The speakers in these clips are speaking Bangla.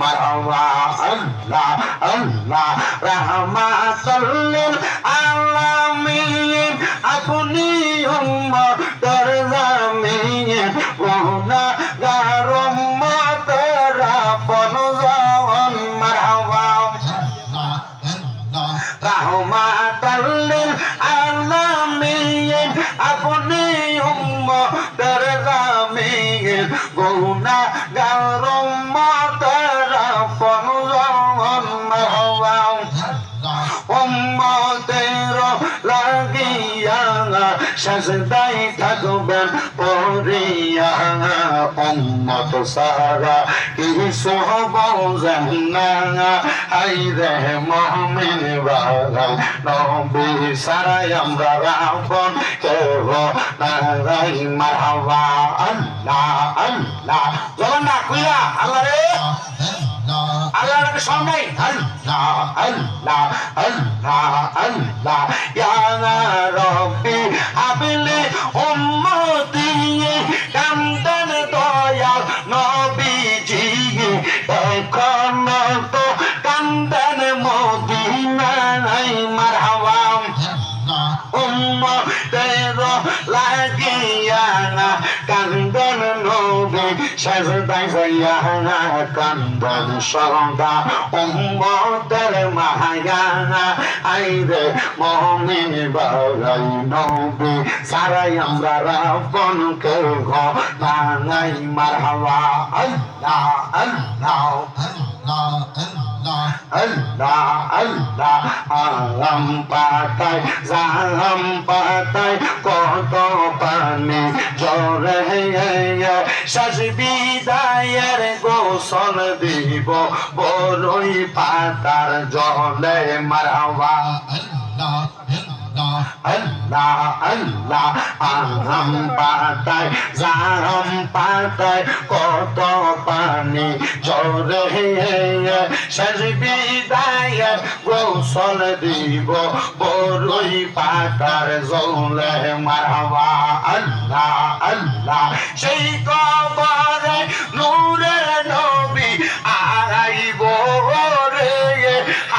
মারওয়া আল্লাহ আল্লাহ রাহমাতুল্লিল আলামিন আপনি উম্মতের জামিন গুনাহগার উম্মতের আপন জান মারওয়া রাহমাতাল্লিল আলামিন আপনি উম্মতের জামিন গুনাহগার সাজদাই থাকবেন পরিয়া উম্মত সারা। কিছু বোঝেন না আই রে মমিন বাগান নবী সারাই আমরা রাবণ কেহ নারাই মারহাবা। আল্লাহ আল্লাহ। জগন্নাথ কুইলা আল্লাহ রে। আল্লাহ নাকি সামনে আল্লাহ আল্লাহ আল্লাহ আল্লাহ ইয়া রব্বি হাবলি উম্মতি কান্দন সাজদাই হইয়া কান্দন সদা উম্মতের মায়া আইরে মমিন বাগাই নবী সারাই আমরা রাবণ কে ঘ নাই মারহাবা আল্লাহ আল্লাহ আল্লাহ আল্লাহ আলম পাতায় জাহাম পাতায় কত পানি জরে সাজবি দায়ের গোসল দিব বড়ই পাতার জলে মারবা। আহম পাতায় জাহাম পাতায় কত পানি জরে সাজবি দায়ের গোসল দিব বড়ই পাতার জলে মারবা। আল্লাহ আল্লাহ, সেই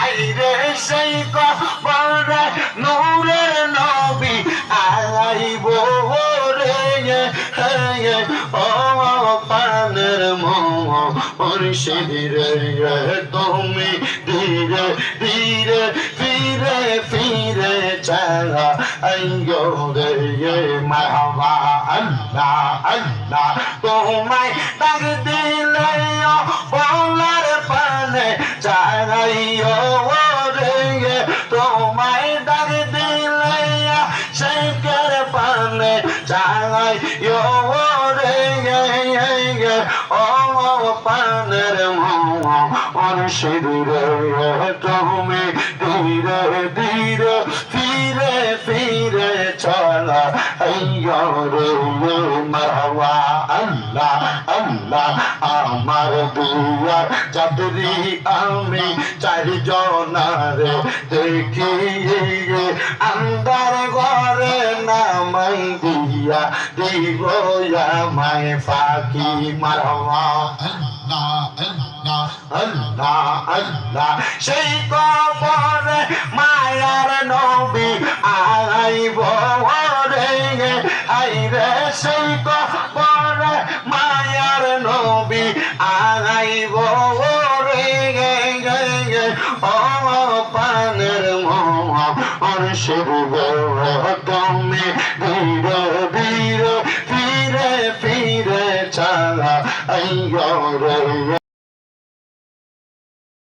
হাইরে সেই কবরে নূরের নবী আইব রে ও পানের মুর্শিদ রে তুমি ধীরে ধীরে, ফিরে ফিরে চালা আইয়ো রে মারহাবা, আল্লাহ আল্লাহ, তোমায় ডাক দিলে বলার পানে রে তোমায় ডাক দিলে শেখের পানে চালাইও রে ও পানের মুর্শিদ রে তুমি ধীরে ধীরে, ফিরে ফিরে চলা রে মারওয়া আল্লাহ আল্লাহ আমার দুয়ার চাদরি আমি চারজনারে দেখি আন্দার ঘরে নামাই দিয়া দিব আমায় ফাঁকি মারওয়া আল্লাহ আল্লাহ সেই কবরে মায়ার নবী আইব রে, আইরে সেই কবরে পানের মোহর শিব তুমি ধীর ধীরে ফিরে ফিরে চালা আইয়